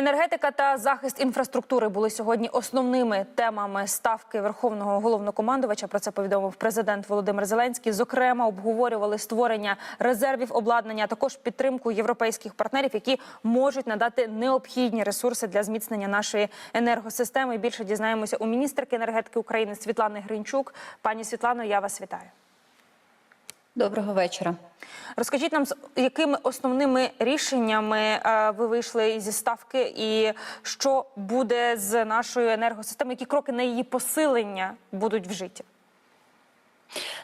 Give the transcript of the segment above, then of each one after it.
Енергетика та захист інфраструктури були сьогодні основними темами ставки Верховного головнокомандувача. Про це повідомив президент Володимир Зеленський. Зокрема, обговорювали створення резервів обладнання, а також підтримку європейських партнерів, які можуть надати необхідні ресурси для зміцнення нашої енергосистеми. Більше дізнаємося у міністерки енергетики України Світлани Гринчук. Пані Світлано, я вас вітаю. Доброго вечора. Розкажіть нам, з якими основними рішеннями е, ви вийшли зі ставки, і що буде з нашою енергосистемою? Які кроки на її посилення будуть вжиті?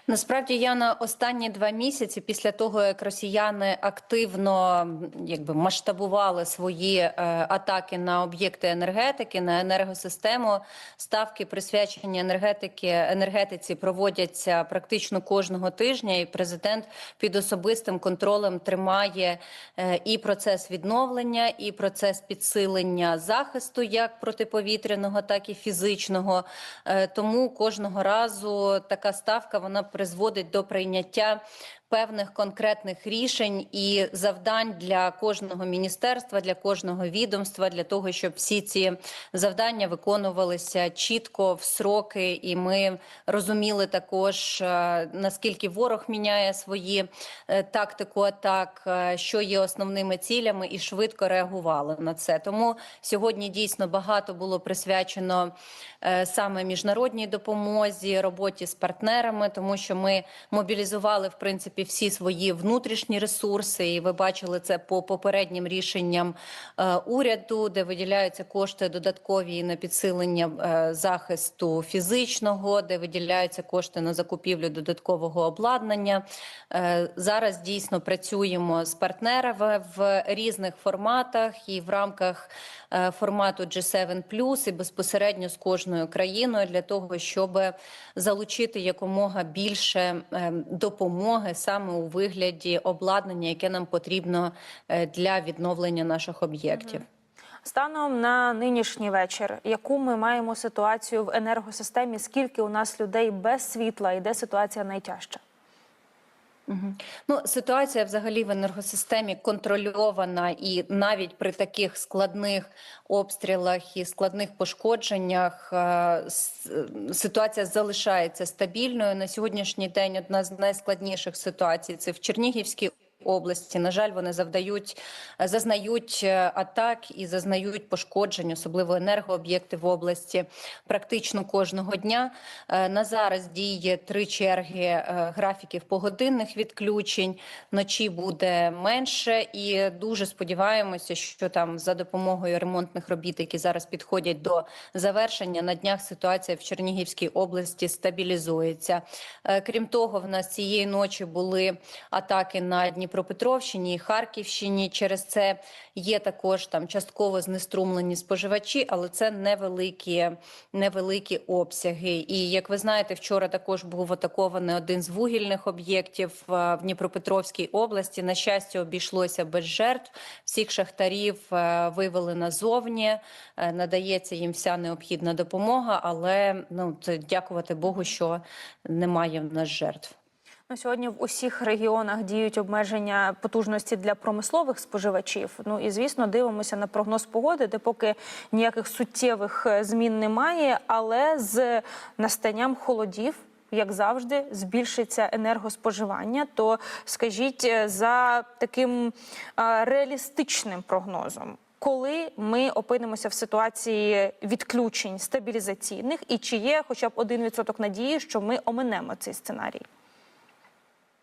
Насправді я на останні два місяці, після того як росіяни активно якби масштабували свої е, атаки на об'єкти енергетики, на енергосистему, ставки присвячені енергетики енергетиці проводяться практично кожного тижня. І президент під особистим контролем тримає е, і процес відновлення, і процес підсилення захисту, як протиповітряного, так і фізичного. Е, тому кожного разу така ставка вона призводить до прийняття певних конкретних рішень і завдань для кожного міністерства, для кожного відомства, для того, щоб всі ці завдання виконувалися чітко в сроки, і ми розуміли також е, наскільки ворог міняє свої е, тактику атак, е, що є основними цілями, і швидко реагували на це. Тому сьогодні дійсно багато було присвячено саме міжнародній допомозі, роботі з партнерами, тому що ми мобілізували в принципі всі свої внутрішні ресурси, і ви бачили це по попереднім рішенням е, уряду, де виділяються кошти додаткові на підсилення е, захисту фізичного, де виділяються кошти на закупівлю додаткового обладнання. Е, зараз дійсно працюємо з партнерами в різних форматах і в рамках формату G7+, і безпосередньо з кожною країною для того, щоб залучити якомога більше допомоги саме у вигляді обладнання, яке нам потрібно для відновлення наших об'єктів. Станом на нинішній вечір, яку ми маємо ситуацію в енергосистемі? Скільки у нас людей без світла і де ситуація найтяжча? Ну, ситуація взагалі в енергосистемі контрольована, і навіть при таких складних обстрілах і складних пошкодженнях е, ситуація залишається стабільною. На сьогоднішній день одна з найскладніших ситуацій це в Чернігівській області. На жаль, вони завдають, зазнають е, атак і зазнають пошкоджень, особливо енергооб'єкти в області, практично кожного дня. Е, на зараз діє три черги е, графіків погодинних відключень. Вночі буде менше, і дуже сподіваємося, що там за допомогою ремонтних робіт, які зараз підходять до завершення, на днях ситуація в Чернігівській області стабілізується. Крім того, в нас цієї ночі були атаки на Дніпро. Дніпропетровщині і Харківщині. Через це є також там частково знеструмлені споживачі, але це невеликі, невеликі обсяги. І як ви знаєте, вчора також був атакований один з вугільних об'єктів в Дніпропетровській області. На щастя, обійшлося без жертв. Всіх шахтарів вивели назовні. Надається їм вся необхідна допомога, але ну це дякувати Богу, що немає в нас жертв. На сьогодні в усіх регіонах діють обмеження потужності для промислових споживачів. Ну і звісно, дивимося на прогноз погоди, де поки ніяких суттєвих е, змін немає, але з настанням холодів. Як завжди, збільшиться енергоспоживання, то скажіть е, за таким реалістичним прогнозом, коли ми опинимося в ситуації відключень стабілізаційних, і чи є хоча б один відсоток надії, що ми оминемо цей сценарій?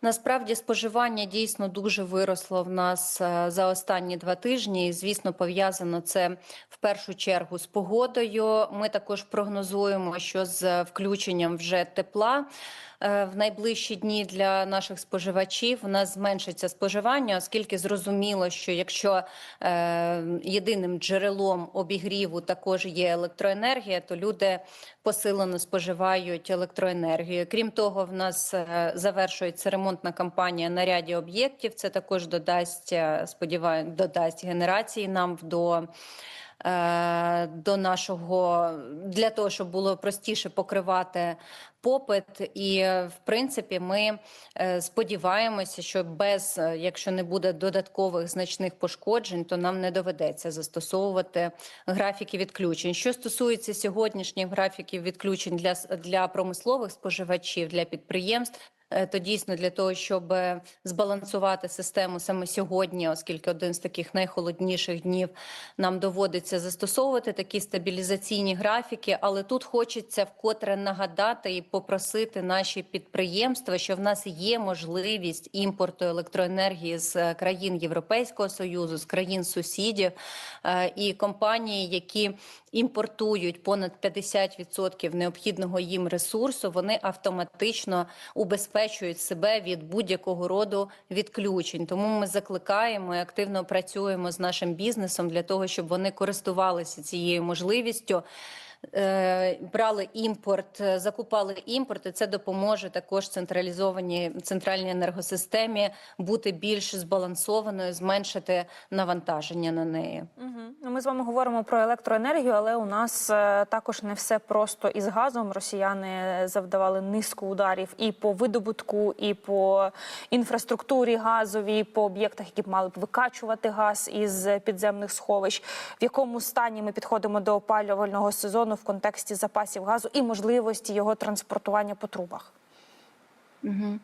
Насправді споживання дійсно дуже виросло в нас е, за останні два тижні. І, Звісно, пов'язано це в першу чергу з погодою. Ми також прогнозуємо, що з включенням вже тепла. Е, в найближчі дні для наших споживачів у нас зменшиться споживання, оскільки зрозуміло, що якщо е, єдиним джерелом обігріву також є електроенергія, то люди посилено споживають електроенергію. Крім того, в нас е, завершується ремонтна кампанія на ряді об'єктів. Це також додасть сподіваю, додасть генерації нам до е, до нашого для того, щоб було простіше покривати попит. І е, в принципі, ми е, сподіваємося, що без е, якщо не буде додаткових значних пошкоджень, то нам не доведеться застосовувати графіки відключень. Що стосується сьогоднішніх графіків відключень для для промислових споживачів, для підприємств. Е, То дійсно для того, щоб е, збалансувати систему саме сьогодні, оскільки один з таких найхолодніших днів нам доводиться застосовувати такі стабілізаційні графіки. Але тут хочеться вкотре нагадати і попросити наші підприємства, що в нас є можливість імпорту електроенергії з е, країн Європейського союзу, з країн сусідів і компанії, які імпортують понад 50% необхідного їм ресурсу, вони автоматично убезпечують себе від будь-якого роду відключень. Тому ми закликаємо і активно працюємо з нашим бізнесом для того, щоб вони користувалися цією можливістю. Е, Брали імпорт, е, закупали імпорт, і це допоможе також централізованій центральній енергосистемі бути більш збалансованою, зменшити навантаження на неї. Ну, Ми з вами говоримо про електроенергію, але у нас е, також не все просто із газом. Росіяни завдавали низку ударів і по видобутку, і по інфраструктурі газовій, по об'єктах, які б мали б викачувати газ із підземних сховищ. В якому стані ми підходимо до опалювального сезону в контексті запасів газу і можливості його транспортування по трубах? Мгм.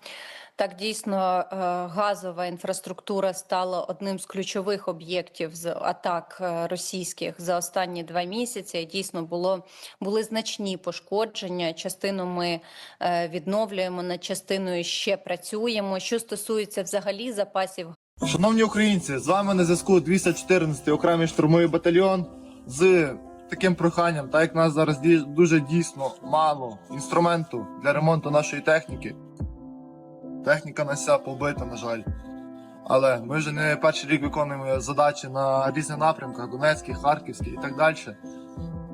Так, дійсно, е, газова інфраструктура стала одним з ключових об'єктів з атак е, російських за останні два місяці. Дійсно, було були значні пошкодження. Частину ми е, відновлюємо, над частиною ще працюємо. Що стосується взагалі запасів Шановні українці, з вами на зв'язку 214 окремий штурмовий батальйон з таким проханням, так як нас зараз дуже дійсно мало інструменту для ремонту нашої техніки. Техніка на вся побита, на жаль. Але ми вже не перший рік виконуємо задачі на різних напрямках Донецький, Харківський і так далі.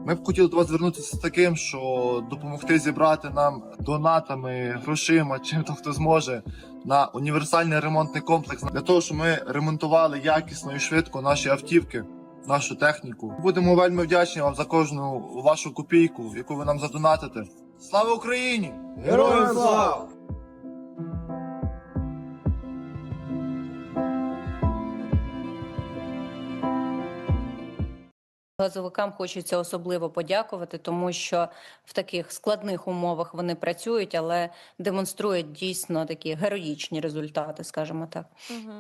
Ми б хотіли до вас звернутися з таким, що допомогти зібрати нам донатами, грошима, чим то хто зможе на універсальний ремонтний комплекс для того, щоб ми ремонтували якісно і швидко наші автівки, нашу техніку. Будемо вельми вдячні вам за кожну вашу копійку, яку ви нам задонатите. Слава Україні! Героям слава! Газовикам хочеться особливо подякувати, тому що в таких складних умовах вони працюють, але демонструють дійсно такі героїчні результати, скажімо так. Угу.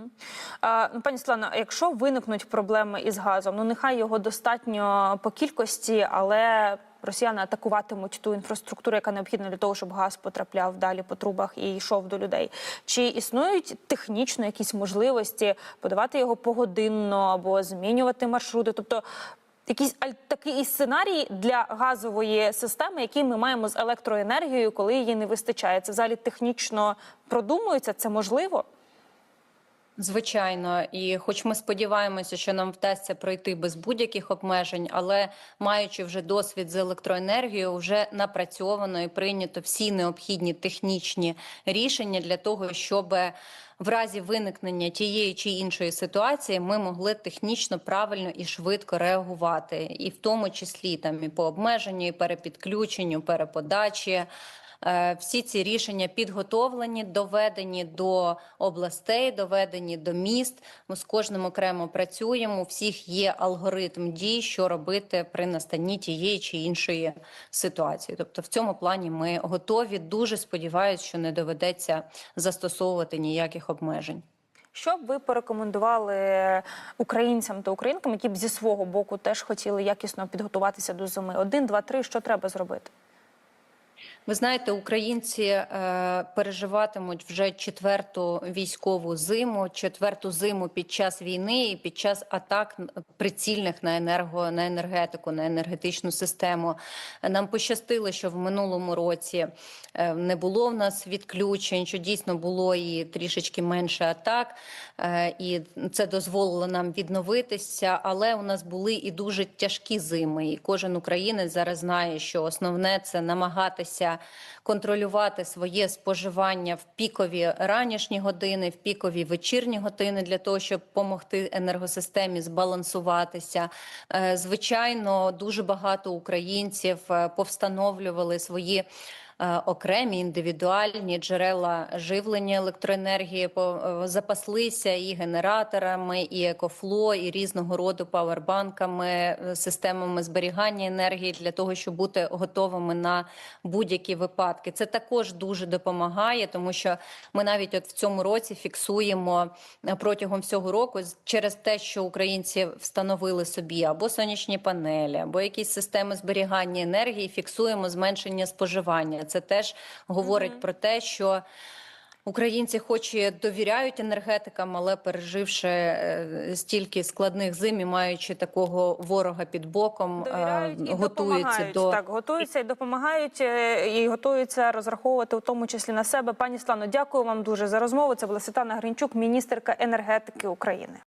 А, ну, пані Світлано, а якщо виникнуть проблеми із газом, ну нехай його достатньо по кількості, але росіяни атакуватимуть ту інфраструктуру, яка необхідна для того, щоб газ потрапляв далі по трубах і йшов до людей. Чи існують технічно якісь можливості подавати його погодинно або змінювати маршрути? Тобто якийсь аль- такий сценарій для газової системи, який ми маємо з електроенергією, коли її не вистачає. Це взагалі технічно продумується, це можливо? Звичайно, і хоч ми сподіваємося, що нам вдасться пройти без будь-яких обмежень, але маючи вже досвід з електроенергією, вже напрацьовано і прийнято всі необхідні технічні рішення для того, щоб в разі виникнення тієї чи іншої ситуації ми могли технічно правильно і швидко реагувати, і в тому числі там і по обмеженню, і перепідключенню, переподачі. Е, Всі ці рішення підготовлені, доведені до областей, доведені до міст. Ми з кожним окремо працюємо. У всіх є алгоритм дій, що робити при настанні тієї чи іншої ситуації. Тобто, в цьому плані ми готові. Дуже сподіваюся, що не доведеться застосовувати ніяких обмежень. Що б ви порекомендували українцям та українкам, які б зі свого боку теж хотіли якісно підготуватися до зими? Один, два, три. Що треба зробити? Ви знаєте, українці е, переживатимуть вже четверту військову зиму, четверту зиму під час війни і під час атак прицільних на енерго на енергетику, на енергетичну систему. Нам пощастило, що в минулому році е, не було в нас відключень, що дійсно було і трішечки менше атак, е, і це дозволило нам відновитися. Але у нас були і дуже тяжкі зими. І кожен українець зараз знає, що основне це намагатися намагатися контролювати своє споживання в пікові ранішні години, в пікові вечірні години для того, щоб допомогти енергосистемі збалансуватися. Е, Звичайно, дуже багато українців е, повстановлювали свої. Е, Окремі індивідуальні джерела живлення електроенергії е, запаслися і генераторами, і екофло, і різного роду павербанками, е, системами зберігання енергії для того, щоб бути готовими на будь-які випадки. Це також дуже допомагає, тому що ми навіть от в цьому році фіксуємо протягом всього року через те, що українці встановили собі або сонячні панелі, або якісь системи зберігання енергії, фіксуємо зменшення споживання. Це теж говорить про те, що Українці, хоч і довіряють енергетикам, але переживши е, стільки складних зим і маючи такого ворога під боком, е, Довіряють і готуються до Так, готуються і допомагають, е, і готуються розраховувати у тому числі на себе. Пані Слано, дякую вам дуже за розмову. Це була Світлана Гринчук, міністерка енергетики України.